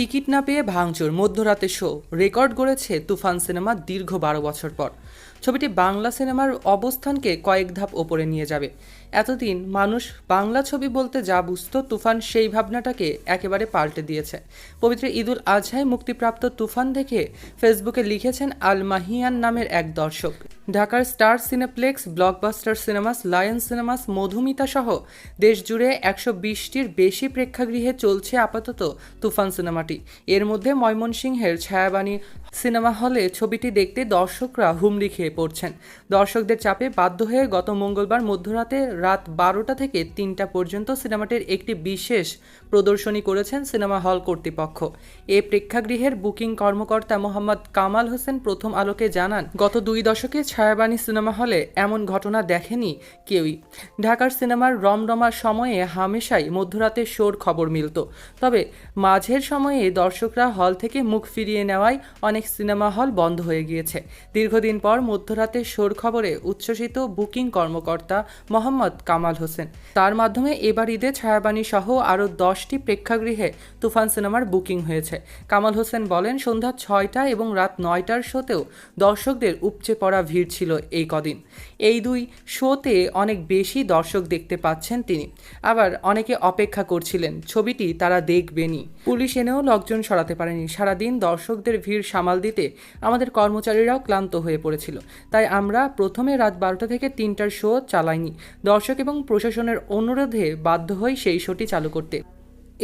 Ticket না পেয়ে ভাঙচুর। মধ্যরাতে শো। রেকর্ড গড়েছে তুফান সিনেমা দীর্ঘ বারো বছর পর। ছবিটি বাংলা সিনেমার অবস্থানকে কয়েক ধাপ ওপরে নিয়ে যাবে। এতদিন মানুষ বাংলা ছবি বলতে যা বুঝতো, তুফান সেই ভাবনাটাকে একেবারে পাল্টে দিয়েছে। পবিত্র ঈদুল আজহায় মুক্তিপ্রাপ্ত তুফান দেখে ফেসবুকে লিখেছেন, আল মাহিয়ান নামের এক দর্শক। ঢাকার Star Cineplex, Blockbuster Cinemas, Lion Cinemas, Madhumita সহ দেশজুড়ে একশো বিশটির বেশি প্রেক্ষাগৃহে চলছে আপাতত তুফান সিনেমাটি। এর মধ্যে ময়মনসিংহের ছায়াবাণী সিনেমা হলে ছবিটি দেখতে দর্শকরা হুমড়ি খেয়ে পড়ছেন। দর্শকদের চাপে বাধ্য হয়ে গত মঙ্গলবার মধ্যরাতে রাত বারোটা থেকে তিনটা পর্যন্ত সিনেমাটির একটি বিশেষ প্রদর্শনী করেছেন সিনেমা হল কর্তৃপক্ষ। এ প্রেক্ষাগৃহের বুকিং কর্মকর্তা মোহাম্মদ কামাল হোসেন প্রথম আলোকে জানান, গত দুই দশকে ছায়াবাণী সিনেমা হলে এমন ঘটনা দেখেনি কেউই। ঢাকার সিনেমার রমরমা সময়ে হামেশাই মধ্যরাতে শোর খবর মিলত। তবে মাঝের সময়ে দর্শকরা হল থেকে মুখ ফিরিয়ে নেওয়ায় অনেক সিনেমা হল বন্ধ হয়ে গিয়েছে। দীর্ঘদিন পর মধ্যরাতে শোর খবরে উচ্ছ্বসিত বুকিং কর্মকর্তা মোহাম্মদ কামাল হোসেন। তার মাধ্যমে এবার ঈদে ছায়াবাণী সহ আরও দশটি প্রেক্ষাগৃহে তুফান সিনেমার বুকিং হয়েছে। কামাল হোসেন বলেন, সন্ধ্যা ছয়টা এবং রাত নয়টার শোতেও দর্শকদের উপচে পড়া ভিড় ছিল এই কদিন। এই দুই শোতে অনেক বেশি দর্শক দেখতে পাচ্ছেন তিনি। আবার অনেকে অপেক্ষা করছিলেন, ছবিটি তারা দেখবেনই। পুলিশ এনেও লোকজন সরাতে পারেনি। সারাদিন দর্শকদের ভিড় সামাল দিতে আমাদের কর্মচারীরাও ক্লান্ত হয়ে পড়েছিল। তাই আমরা প্রথমে রাত বারোটা থেকে তিনটার শো চালাইনি। দর্শক এবং প্রশাসনের অনুরোধে বাধ্য হই সেই শোটি চালু করতে।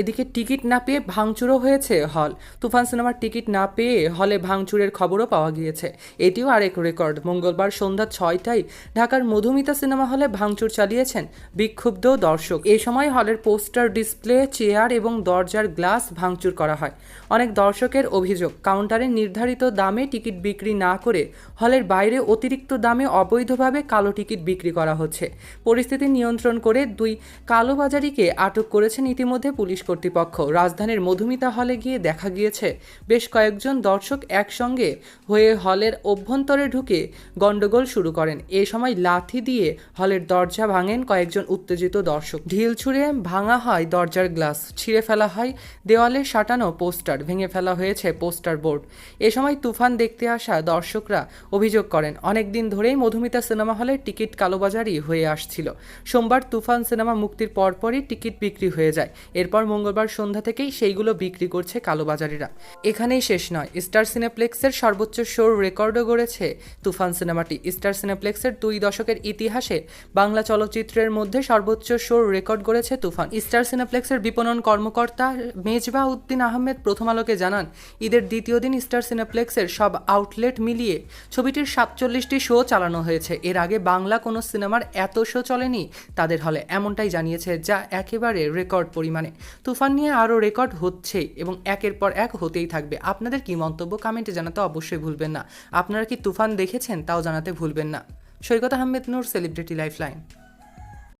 এদিকে টিকিট না পেয়ে ভাঙচুরও হয়েছে হল। তুফান সিনেমার টিকিট না পেয়ে হলে ভাঙচুরের খবরও পাওয়া গিয়েছে। এটিও আরেক রেকর্ড। মঙ্গলবার সন্ধ্যা ছয়টায় ঢাকার মধুমিতা সিনেমা হলে ভাঙচুর চালিয়েছেন বিক্ষুব্ধ দর্শক। এ সময় হলের পোস্টার ডিসপ্লে, চেয়ার এবং দরজার গ্লাস ভাঙচুর করা হয়। অনেক দর্শকের অভিযোগ কাউন্টারে নির্ধারিত দামে টিকিট বিক্রি না করে হলের বাইরে অতিরিক্ত দামে অবৈধভাবে কালো টিকিট বিক্রি করা হচ্ছে। পরিস্থিতি নিয়ন্ত্রণ করে দুই কালোবাজারিকে আটক করেছেন ইতিমধ্যে পুলিশ কর্তৃপক্ষ। রাজধানীর মধুমিতা হলে গিয়ে দেখা গিয়েছে, বেশ কয়েকজন দর্শক একসঙ্গে হয়ে হলের অভ্যন্তরে ঢুকে গন্ডগোল শুরু করেন। এ সময় লাথি দিয়ে হলের দরজা ভাঙেন কয়েকজন উত্তেজিত দর্শক। ঢিল ছুঁড়ে ভাঙা হয় দরজার গ্লাস, ছিঁড়ে ফেলা হয় দেওয়ালে সাঁটানো পোস্টার, ভেঙে ফেলা হয়েছে পোস্টার বোর্ড। এ সময় তুফান দেখতে আসা দর্শকরা অভিযোগ করেন, অনেক দিন ধরেই মধুমিতা সিনেমা হলে টিকিট কালোবাজারি হয়ে আসছিল। সোমবার তুফান সিনেমা মুক্তির পরপরই টিকিট বিক্রি হয়ে যায়। এরপর মঙ্গলবার সন্ধ্যা থেকেই সেইগুলো বিক্রি করছে কালোবাজারিরা। এখানেই শেষ নয়। স্টার সিনেপ্লেক্সের সর্বোচ্চ শোর রেকর্ডও গড়েছে তুফান সিনেমাটি। স্টার সিনেপ্লেক্সের দুই দশকের ইতিহাসে বাংলা চলচ্চিত্রের মধ্যে সর্বোচ্চ শোর রেকর্ড গড়েছে তুফান। স্টার সিনেপ্লেক্সের বিপণন কর্মকর্তা মেজবা উদ্দিন আহমেদ প্রথম আলোকে জানান, ঈদের দ্বিতীয় দিন স্টার সিনেপ্লেক্সের সব আউটলেট মিলিয়ে ছবিটির সাতচল্লিশটি শো চালানো হয়েছে। এর আগে বাংলা কোনো সিনেমার এত শো চলেনি তাদের হলে, এমনটাই জানিয়েছে যা একেবারে রেকর্ড পরিমাণে। তুফান নিয়ে আরও রেকর্ড হচ্ছে এবং একের পর এক হতেই থাকবে। আপনাদের কি মন্তব্য কমেন্টে জানাতে অবশ্যই ভুলবেন না। আপনারা কি তুফান দেখেছেন তাও জানাতে ভুলবেন না। Saikat Ahmed Noor celebrity lifeline